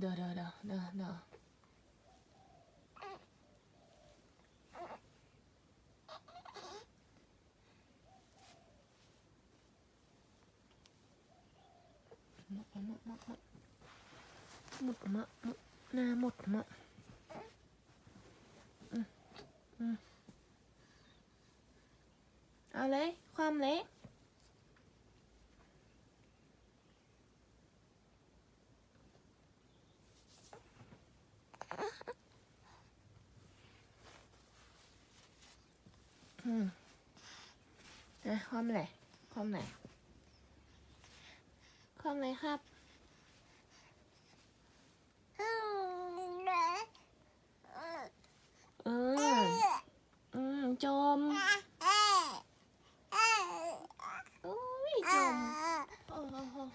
เดี๋ยวเดี๋ยวเดี๋ยวเดี๋ยวหมดหมดหมดหมดหมดหมดหมดหน้าหมดหมดอืมอืมเอาเลย ความเละ อืมนะความไหนความไหนความไหนครับเอออืมจมอุ้ยจมโอ้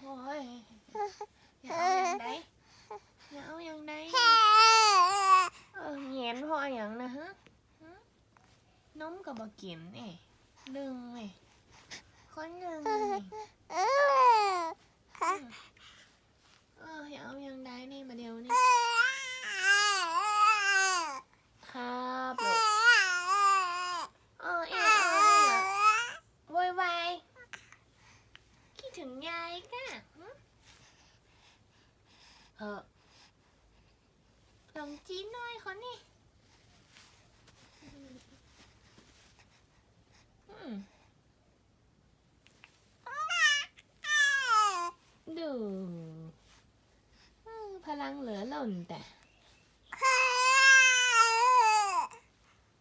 โหยอย่าเอาอย่างใดอย่าเอาอย่างใดเออเห็นพออย่างนะฮะฮะ นมกับบกินเอ้หนึ่งเอ้คนหนึ่งเอ้เอออย่าเอาย่างใดนี่มาเดียวนี่ครับเออเอ้เอยวายคิดถึงยายก้ะหึเหอะลองจีนหน่อยคนนี่อืมดู อืมพลังเหลือล่นแต่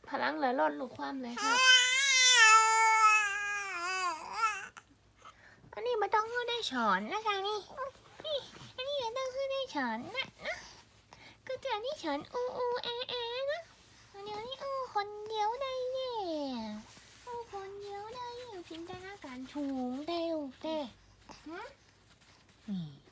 พลังเหลือล่นลูกความเลยครับอันนี้ม่ต้องให้ได้ฉอนนะคะนี่นี่อันนี้ม่ต้องให้ได้ฉอนนะนะก็จะอันนี้ฉอนอูอูเอเอนะอันเดียวนี่อูคนเดียวได้เนี่ยอูคนเดียวได้อยู่จินตนาการสูงได้ลูกเต้ ฮะนี่